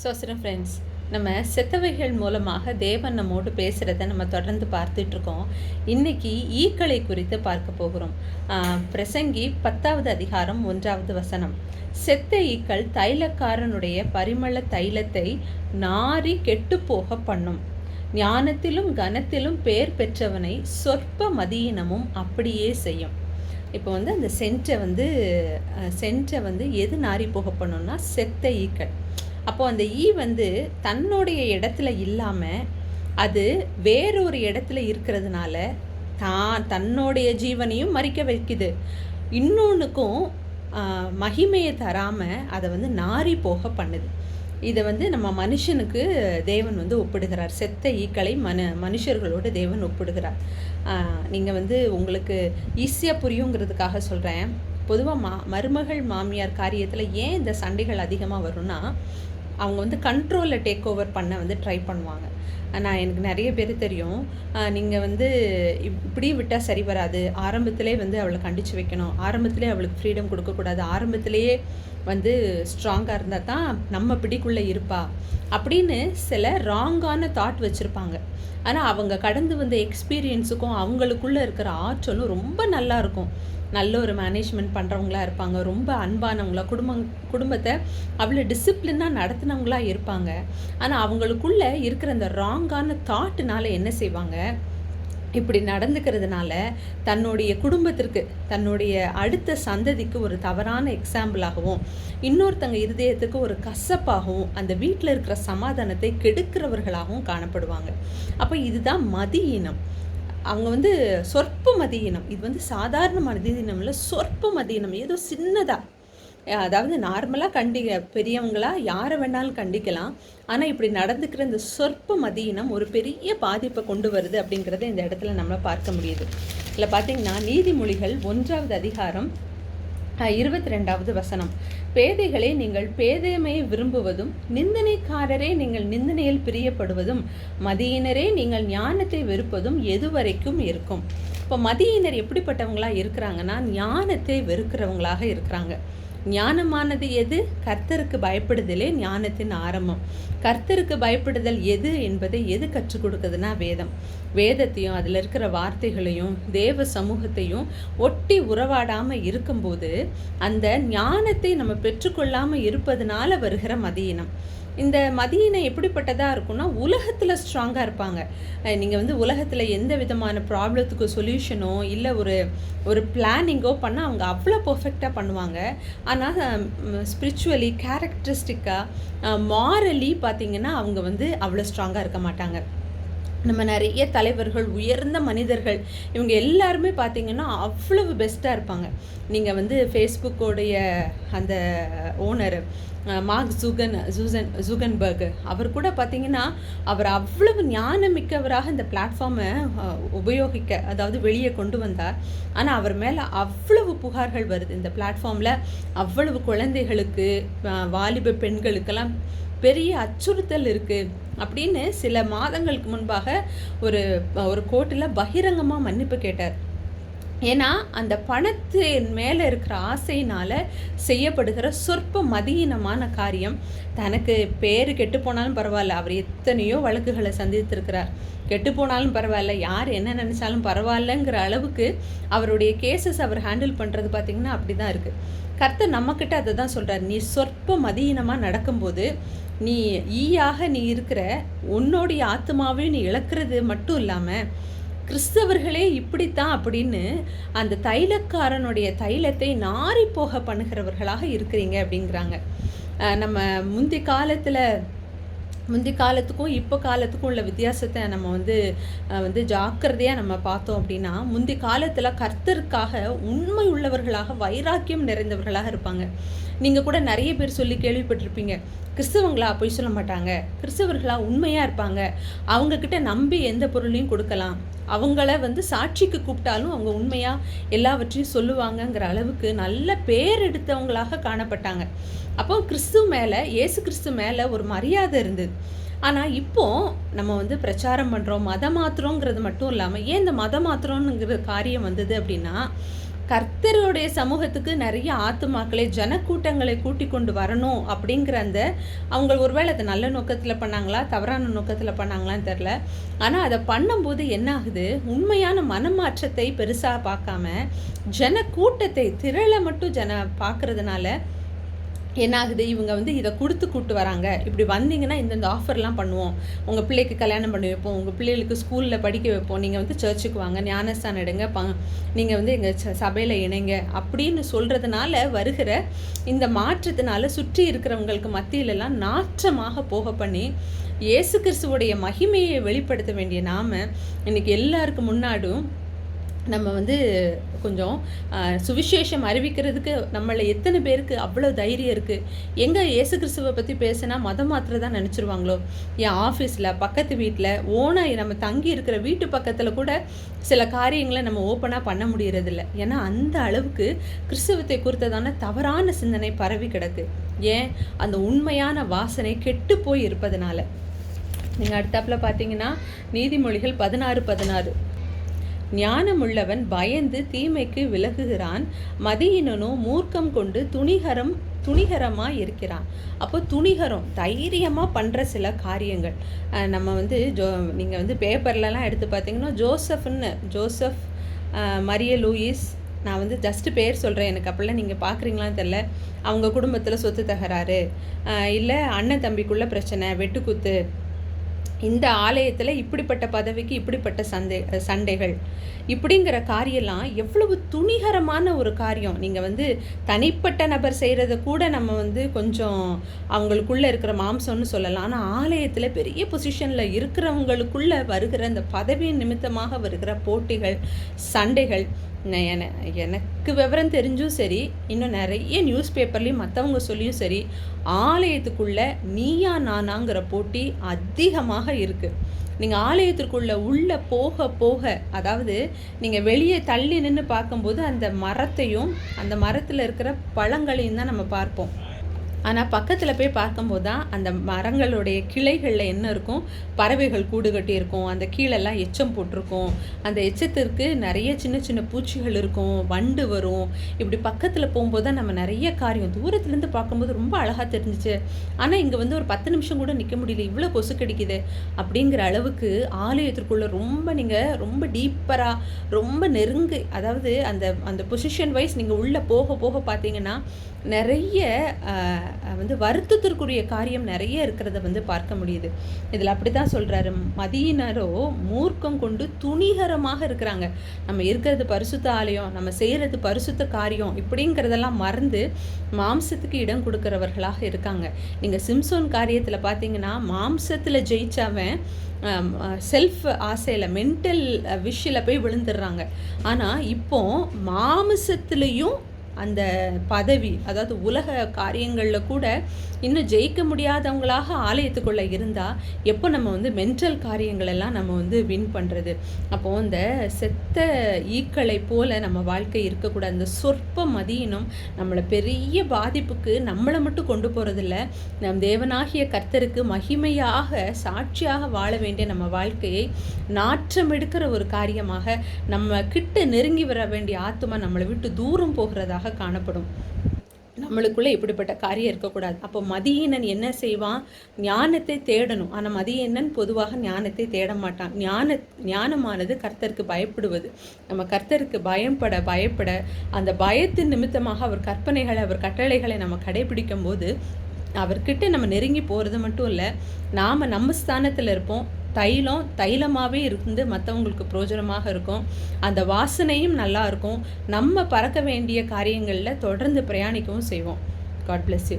சோசரம் friends நம்ம செத்தவைகள் மூலமாக தேவன் நம்மோடு பேசுகிறத நம்ம தொடர்ந்து பார்த்துட்ருக்கோம் இன்னைக்கு ஈக்களை குறித்து பார்க்க போகிறோம். பிரசங்கி பத்தாவது அதிகாரம் ஒன்றாவது வசனம். செத்த ஈக்கள் தைலக்காரனுடைய பரிமள தைலத்தை நாரி கெட்டுப்போக பண்ணும். ஞானத்திலும் கனத்திலும் பேர் பெற்றவனை சொற்ப மதியினமும் அப்படியே செய்யும். இப்போ வந்து அந்த சென்ட்டை வந்து சென்ட்டை வந்து எது நாரி போக பண்ணும்னா செத்த ஈக்கள். அப்போது அந்த ஈ வந்து தன்னுடைய இடத்துல இல்லாமல் அது வேறொரு இடத்துல இருக்கிறதுனால தான் தன்னுடைய ஜீவனையும் மறிக்க வைக்குது. இன்னொன்றுக்கும் மகிமையை தராமல் அதை வந்து நாரி போக பண்ணுது. இதை வந்து நம்ம மனுஷனுக்கு தேவன் வந்து ஒப்பிடுகிறார். செத்த ஈக்களை மன மனுஷர்களோடு தேவன் ஒப்பிடுகிறார். நீங்கள் வந்து உங்களுக்கு ஈஸியாக புரியுங்கிறதுக்காக சொல்கிறேன் பொதுவாக மா மருமகள் மாமியார் காரியத்தில் ஏன் இந்த சண்டைகள் அதிகமாக வரும்னா அவங்க வந்து கண்ட்ரோலில் டேக் ஓவர் பண்ண வந்து ட்ரை பண்ணுவாங்க. நான் எனக்கு நிறைய பேர் தெரியும். நீங்கள் வந்து இப்- இப்படி விட்டால் சரி வராது. ஆரம்பத்திலே வந்து அவளை கண்டித்து வைக்கணும். ஆரம்பத்திலே அவளுக்கு ஃப்ரீடம் கொடுக்கக்கூடாது ஆரம்பத்திலேயே வந்து ஸ்ட்ராங்காக இருந்தால் தான் நம்ம பிடிக்குள்ளே இருப்பா. அப்படின்னு சில ராங்கான தாட் வச்சுருப்பாங்க. ஆனால் அவங்க கடந்து வந்த எக்ஸ்பீரியன்ஸுக்கும் அவங்களுக்குள்ளே இருக்கிற ஆற்றலும் ரொம்ப நல்லா இருக்கும். நல்ல ஒரு மேனேஜ்மெண்ட் பண்ணுறவங்களா இருப்பாங்க. ரொம்ப அன்பானவங்களா குடும்பம் குடும்பத்தை அவ்வளோ டிசிப்ளினாக நடத்துனவங்களா இருப்பாங்க. ஆனால் அவங்களுக்குள்ள இருக்கிற அந்த ராங்கான தாட்டுனால என்ன செய்வாங்க? இப்படி நடந்துக்கிறதுனால தன்னுடைய குடும்பத்திற்கு தன்னுடைய அடுத்த சந்ததிக்கு ஒரு தவறான எக்ஸாம்பிளாகவும் இன்னொருத்தங்க இருதயத்துக்கு ஒரு கசப்பாகவும் அந்த வீட்டில் இருக்கிற சமாதானத்தை கெடுக்கிறவர்களாகவும் காணப்படுவாங்க. அப்போ இதுதான் மதியினம். அவங்க வந்து சொற்ப மதியினம். இது வந்து சாதாரண மதியினம் இல்லை சொற்ப மதியினம். ஏதோ சின்னதாக அதாவது நார்மலாக கண்டி பெரியவங்களா யாரை வேணாலும் கண்டிக்கலாம். ஆனால் இப்படி நடந்துக்கிற இந்த சொற்ப மதியினம் ஒரு பெரிய பாதிப்பை கொண்டு வருது அப்படிங்கிறத இந்த இடத்துல நம்ம பார்க்க முடியுது. இதில் பார்த்தீங்கன்னா நீதிமொழிகள் ஒன்றாவது அதிகாரம் இருபத்தி ரெண்டாவது வசனம். பேதைகளை நீங்கள் பேதைமையை விரும்புவதும் நிந்தனைக்காரரே நீங்கள் நிந்தனையில் பிரியப்படுவதும் மதியினரே நீங்கள் ஞானத்தை வெறுப்பதும் எதுவரைக்கும் இருக்கும். இப்போ மதியினர் எப்படிப்பட்டவங்களாக இருக்கிறாங்கன்னா ஞானத்தை வெறுக்கிறவங்களாக இருக்கிறாங்க. ஞானமானது எது? கர்த்தருக்கு பயப்படுதலே ஞானத்தின் ஆரம்பம். கர்த்தருக்கு பயப்படுதல் எது என்பதை எது கற்றுக் கொடுக்குதுன்னா வேதம். வேதத்தையும் அதில் இருக்கிற வார்த்தைகளையும் தேவ சமூகத்தையும் ஒட்டி உறவாடாமல் இருக்கும்போது அந்த ஞானத்தை நம்ம பெற்றுக்கொள்ளாமல் இருப்பதனால வருகிற மதியினம். இந்த மதியினை எப்படிப்பட்டதாக இருக்கும்னா உலகத்தில் ஸ்ட்ராங்காக இருப்பாங்க. நீங்கள் வந்து உலகத்தில் எந்த விதமான ப்ராப்ளத்துக்கு சொல்யூஷனோ இல்லை ஒரு ஒரு பிளானிங்கோ பண்ணால் அவங்க அவ்வளோ பர்ஃபெக்டாக பண்ணுவாங்க. ஆனால் ஸ்பிரிச்சுவலி கேரக்டரிஸ்டிக்காக மாரலி பார்த்தீங்கன்னா அவங்க வந்து அவ்வளோ ஸ்ட்ராங்காக இருக்க மாட்டாங்க. நம்ம நிறைய தலைவர்கள் உயர்ந்த மனிதர்கள் இவங்க எல்லாருமே பார்த்தீங்கன்னா அவ்வளவு பெஸ்ட்டாக இருப்பாங்க. நீங்கள் வந்து ஃபேஸ்புக்கோடைய அந்த ஓனர் மார்க் ஜூகன் ஜூசன் ஜூகன்பர்க் அவர் கூட பார்த்தீங்கன்னா அவர் அவ்வளவு ஞானமிக்கவராக இந்த பிளாட்ஃபார்மை உபயோகிக்க அதாவது வெளியே கொண்டு வந்தார். ஆனால் அவர் மேலே அவ்வளவு புகார்கள் வருது. இந்த பிளாட்ஃபார்மில் அவ்வளவு குழந்தைகளுக்கு வாலிப பெண்களுக்கெல்லாம் பெரிய அச்சுறுத்தல் இருக்குது அப்படின்னு சில மாதங்களுக்கு முன்பாக ஒரு ஒரு கோர்ட்டில் பகிரங்கமாக மன்னிப்பு கேட்டார். ஏன்னா அந்த பணத்தின் மேலே இருக்கிற ஆசையினால் செய்யப்படுகிற சொற்ப மதியினமான காரியம் தனக்கு பேர் கெட்டு போனாலும் பரவாயில்ல அவர் எத்தனையோ வழக்குகளை சந்தித்திருக்கிறார். கெட்டு போனாலும் பரவாயில்ல யார் என்ன நினச்சாலும் பரவாயில்லங்கிற அளவுக்கு அவருடைய கேசஸ் அவர் ஹேண்டில் பண்ணுறது பார்த்திங்கன்னா அப்படி தான் இருக்குது கர்த்தர் நம்மக்கிட்ட அதை தான் சொல்கிறார் நீ சொற்ப மதியினமாக நடக்கும்போது நீ ஈயாக நீ இருக்கிற உன்னோடைய ஆத்மாவையும் நீ இழக்கிறது மட்டும் இல்லாமல் கிறிஸ்தவர்களே இப்படித்தான் அப்படின்னு அந்த தைலக்காரனுடைய தைலத்தை நாரி போக பண்ணுகிறவர்களாக இருக்கிறீங்க அப்படிங்கிறாங்க. நம்ம முந்தி காலத்தில் முந்தி காலத்துக்கும் இப்போ காலத்துக்கும் உள்ள வித்தியாசத்தை நம்ம வந்து வந்து ஜாக்கிரதையாக நம்ம பார்த்தோம் அப்படின்னா முந்தி காலத்தில் கர்த்தருக்காக உண்மை உள்ளவர்களாக வைராக்கியம் நிறைந்தவர்களாக இருப்பாங்க. நீங்கள் கூட நிறைய பேர் சொல்லி கேள்விப்பட்டிருப்பீங்க. கிறிஸ்தவங்களா பொய் சொல்ல மாட்டாங்க. கிறிஸ்தவர்களா உண்மையாக இருப்பாங்க. அவங்கக்கிட்ட நம்பி எந்த பொருளையும் கொடுக்கலாம். அவங்கள வந்து சாட்சிக்கு கூப்பிட்டாலும் அவங்க உண்மையாக எல்லாவற்றையும் சொல்லுவாங்கங்கிற அளவுக்கு நல்ல பேர் எடுத்தவங்களாக காணப்பட்டாங்க. அப்போ கிறிஸ்து மேலே இயேசு கிறிஸ்து மேலே ஒரு மரியாதை இருந்தது. ஆனால் இப்போ நம்ம வந்து பிரச்சாரம் பண்ணுறோம் மதம் மாத்திரங்கிறது மட்டும் இல்லாமல் ஏன் இந்த மதம் மாத்திரம்ங்கிற காரியம் வந்தது அப்படின்னா கர்த்தருடைய சமூகத்துக்கு நிறைய ஆத்துமாக்களை ஜனக்கூட்டங்களை கூட்டி கொண்டு வரணும் அப்படிங்கிற அந்த அவங்க ஒருவேளை அதை நல்ல நோக்கத்தில் பண்ணாங்களா தவறான நோக்கத்தில் பண்ணாங்களான்னு தெரில ஆனால் அதை பண்ணும்போது என்ன ஆகுது உண்மையான மனமாற்றத்தை பெருசாக பார்க்காம ஜனக்கூட்டத்தை திரளை மட்டும் ஜன பார்க்கறதுனால என்னாகுது? இவங்க வந்து இதை கொடுத்து கூட்டு வராங்க. இப்படி வந்தீங்கன்னா இந்தந்த ஆஃபர்லாம் பண்ணுவோம். உங்கள் பிள்ளைக்கு கல்யாணம் பண்ணி வைப்போம். உங்கள் பிள்ளைகளுக்கு ஸ்கூலில் படிக்க வைப்போம். நீங்கள் வந்து சர்ச்சுக்கு வாங்க ஞானஸ்தானம் எடுங்க ப நீங்கள் வந்து எங்கள் சபையில் இணைங்க. அப்படின்னு சொல்கிறதுனால வருகிற இந்த மாற்றத்தினால சுற்றி இருக்கிறவங்களுக்கு மத்தியிலலாம் நாற்றமாக போக பண்ணி இயேசு கிறிஸ்துவோடைய மகிமையை வெளிப்படுத்த வேண்டிய நாம் இன்றைக்கி எல்லாருக்கும் முன்னாடும் நம்ம வந்து கொஞ்சம் சுவிசேஷம் அறிவிக்கிறதுக்கு நம்மளை எத்தனை பேருக்கு அவ்வளோ தைரியம் இருக்குது எங்கே இயேசு கிறிஸ்துவை பற்றி பேசினா மதம் மாத்திரை தான் நினச்சிருவாங்களோ? என் ஆஃபீஸில் பக்கத்து வீட்டில் ஓனாக நம்ம தங்கி இருக்கிற வீட்டு பக்கத்தில் கூட சில காரியங்களை நம்ம ஓப்பனாக பண்ண முடியறதில்ல. ஏன்னா அந்த அளவுக்கு கிறிஸ்தவத்தை குறித்ததான தவறான சிந்தனை பரவி கிடக்கு. ஏன்? அந்த உண்மையான வாசனை கெட்டு போய் இருப்பதனால. நீங்கள் அடுத்தாப்பில் பார்த்தீங்கன்னா நீதிமொழிகள் பதினாறு பதினாறு. ஞானமுள்ளவன் பயந்து தீமைக்கு விலகுகிறான். மதியினனோ மூர்க்கம் கொண்டு துணிகரம் துணிகரமாக இருக்கிறான் அப்போ துணிகரம் தைரியமாக பண்ணுற சில காரியங்கள். நம்ம வந்து ஜோ நீங்கள் வந்து பேப்பர்லலாம் எடுத்து பார்த்தீங்கன்னா ஜோசப்னு ஜோசப் மரிய லூயிஸ் நான் வந்து ஜஸ்ட்டு பேர் சொல்கிறேன் எனக்கு அப்படிலாம் நீங்கள் பார்க்குறீங்களான்னு தெரில அவங்க குடும்பத்தில் சொத்து தகராறு. இல்லை அண்ணன் தம்பிக்குள்ளே பிரச்சனை வெட்டுக்குத்து இந்த ஆலயத்தில் இப்படிப்பட்ட பதவிக்கு இப்படிப்பட்ட சந்தை சண்டைகள். இப்படிங்கிற காரியெல்லாம் எவ்வளவு துணிகரமான ஒரு காரியம். நீங்கள் வந்து தனிப்பட்ட நபர் செய்கிறத கூட நம்ம வந்து கொஞ்சம் அவங்களுக்குள்ளே இருக்கிற மாம்சம்னு சொல்லலாம். ஆனால் ஆலயத்தில் பெரிய பொசிஷனில் இருக்கிறவங்களுக்குள்ளே வருகிற அந்த பதவி நிமித்தமாக வருகிற போட்டிகள் சண்டைகள் எனக்கு விவரம் தெரிஞ்சும் சரி இன்னும் நிறைய நியூஸ் பேப்பர்லேயும் மற்றவங்க சொல்லியும் சரி ஆலயத்துக்குள்ளே நீயா நானாங்கிற போட்டி அதிகமாக இருக்குது நீங்கள் ஆலயத்திற்குள்ளே உள்ளே போக போக அதாவது நீங்கள் வெளியே தள்ளி நின்று பார்க்கும்போது அந்த மரத்தையும் அந்த மரத்தில் இருக்கிற பழங்களையும் தான் நம்ம பார்ப்போம். ஆனால் பக்கத்தில் போய் பார்க்கும்போது தான் அந்த மரங்களுடைய கிளைகளில் என்ன இருக்கும்? பறவைகள் கூடு கட்டி இருக்கும். அந்த கீழெல்லாம் எச்சம் போட்டிருக்கும். அந்த எச்சத்திற்கு நிறைய சின்ன சின்ன பூச்சிகள் இருக்கும். வண்டு வரும். இப்படி பக்கத்தில் போகும்போது தான் நம்ம நிறைய காரியம். தூரத்துலேருந்து பார்க்கும்போது ரொம்ப அழகாக தெரிஞ்சிச்சு. ஆனால் இங்கே வந்து ஒரு பத்து நிமிஷம் கூட நிற்க முடியல. இவ்வளோ கொசு கிடைக்குது. அப்படிங்கிற அளவுக்கு ஆலயத்திற்குள்ளே ரொம்ப நீங்கள் ரொம்ப டீப்பராக ரொம்ப நெருங்கு அதாவது அந்த அந்த பொசிஷன் வைஸ் நீங்கள் உள்ளே போக போக பார்த்தீங்கன்னா நிறைய வந்து வருத்தத்திற்குரிய காரியம் நிறைய இருக்கிறத வந்து பார்க்க முடியுது. இதில் அப்படி தான் சொல்கிறாரு மதியினரோ மூர்க்கம் கொண்டு துணிகரமாக இருக்கிறாங்க. நம்ம இருக்கிறது பரிசுத்த ஆலயம் நம்ம செய்கிறது பரிசுத்த காரியம் இப்படிங்கிறதெல்லாம் மறந்து மாம்சத்துக்கு இடம் கொடுக்குறவர்களாக இருக்காங்க. நீங்கள் சிம்சோன் காரியத்தில் பார்த்தீங்கன்னா மாம்சத்தில் ஜெயிச்சவன் செல்ஃப் ஆசையில் மென்டல் விஷயில் போய் விழுந்துடுறாங்க. ஆனால் இப்போ மாமிசத்துலேயும் அந்த பதவி அதாவது உலக காரியங்களில் கூட இன்னும் ஜெயிக்க முடியாதவங்களாக ஆலயத்துக்குள்ளே இருந்தால் எப்போ நம்ம வந்து மென்டல் காரியங்களெல்லாம் நம்ம வந்து வின் பண்ணுறது அப்போது இந்த செத்த ஈக்களை போல் நம்ம வாழ்க்கை இருக்கக்கூடாது. அந்த சொற்ப மதியினம் நம்மளை பெரிய பாதிப்புக்கு நம்மளை மட்டும் கொண்டு போகிறதில்ல நம் தேவனாகிய கர்த்தருக்கு மகிமையாக சாட்சியாக வாழ வேண்டிய நம்ம வாழ்க்கையை நாற்றம் எடுக்கிற ஒரு காரியமாக நம்ம கிட்ட நெருங்கி வர வேண்டிய ஆத்மா நம்மளை விட்டு தூரம் போகிறதாக காணப்படும். நம்மளுக்குள்ளே இப்படிப்பட்ட காரியம் இருக்கக்கூடாது. அப்போ மதியீனன் என்ன செய்வான்? ஞானத்தை தேடணும். ஆனால் மதியீனன் பொதுவாக ஞானத்தை தேட மாட்டான். ஞான ஞானமானது கர்த்தருக்கு பயப்படுவது. நம்ம கர்த்தருக்கு பயப்பட பயப்பட அந்த பயத்தின் நிமித்தமாக அவர் கற்பனைகளை அவர் கட்டளைகளை நம்ம கடைபிடிக்கும் போது அவர்கிட்ட நம்ம நெருங்கி போகிறது மட்டும் இல்லை நாம் நம்ம ஸ்தானத்தில் இருப்போம். தைலம் தைலமாகவே இருந்து மற்றவங்களுக்கு பிரோஜனமாக இருக்கும். அந்த வாசனையும் நல்லா இருக்கும். நம்ம பறக்க வேண்டிய காரியங்களில் தொடர்ந்து பிரயாணிக்கவும் செய்வோம். God bless you